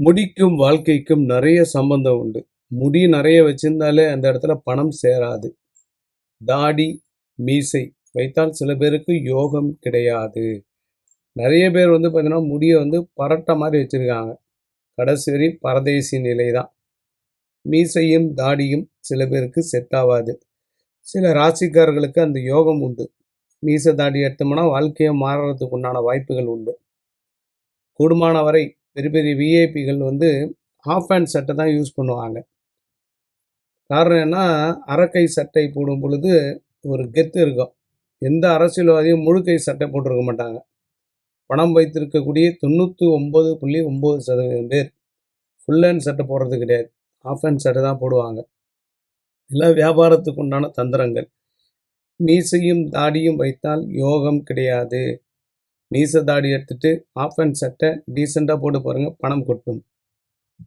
முடிக்கும் வாழ்க்கைக்கும் நிறைய சம்பந்தம் உண்டு. முடி நிறைய வச்சிருந்தாலே அந்த இடத்துல பணம் சேராது. தாடி மீசை வைத்தால் சில பேருக்கு யோகம் கிடையாது. நிறைய பேர் வந்து பார்த்தீங்கன்னா முடியை வந்து பரட்ட மாதிரி வச்சுருக்காங்க. கடைசி வரை பரதேசி நிலை தான். மீசையும் தாடியும் சில பேருக்கு செட் ஆகாது சில ராசிக்காரர்களுக்கு அந்த யோகம் உண்டு. மீசை தாடி எடுத்தோம்னா வாழ்க்கையை மாறுறதுக்கு உண்டான வாய்ப்புகள் உண்டு. கூடுமான வரை பெரிய பெரிய விஐபிகள் வந்து ஹாஃப் ஹேண்ட் சட்டை தான் யூஸ் பண்ணுவாங்க. காரணம் என்ன அறக்கை சட்டை போடும் பொழுது ஒரு கெத்து இருக்கும். எந்த அரசியல்வாதியும் முழுக்கை சட்டை போட்டிருக்க மாட்டாங்க. பணம் வைத்திருக்கக்கூடிய தொண்ணூற்றி ஒம்பது புள்ளி ஒம்பது சதவீதம் பேர் ஃபுல் ஹேண்ட் சட்டை போடுறது கிடையாது. ஆஃப் ஹேண்ட் சட்டை தான் போடுவாங்க. எல்லாம் வியாபாரத்துக்கு உண்டான தந்திரங்கள். மீசையும் தாடியும் வைத்தால் யோகம் கிடையாது. நீச தாடி எடுத்துட்டு ஆஃப் அண்ட் சட்டை டீசெண்டாக போட்டு பாருங்கள் பணம் கொட்டும்.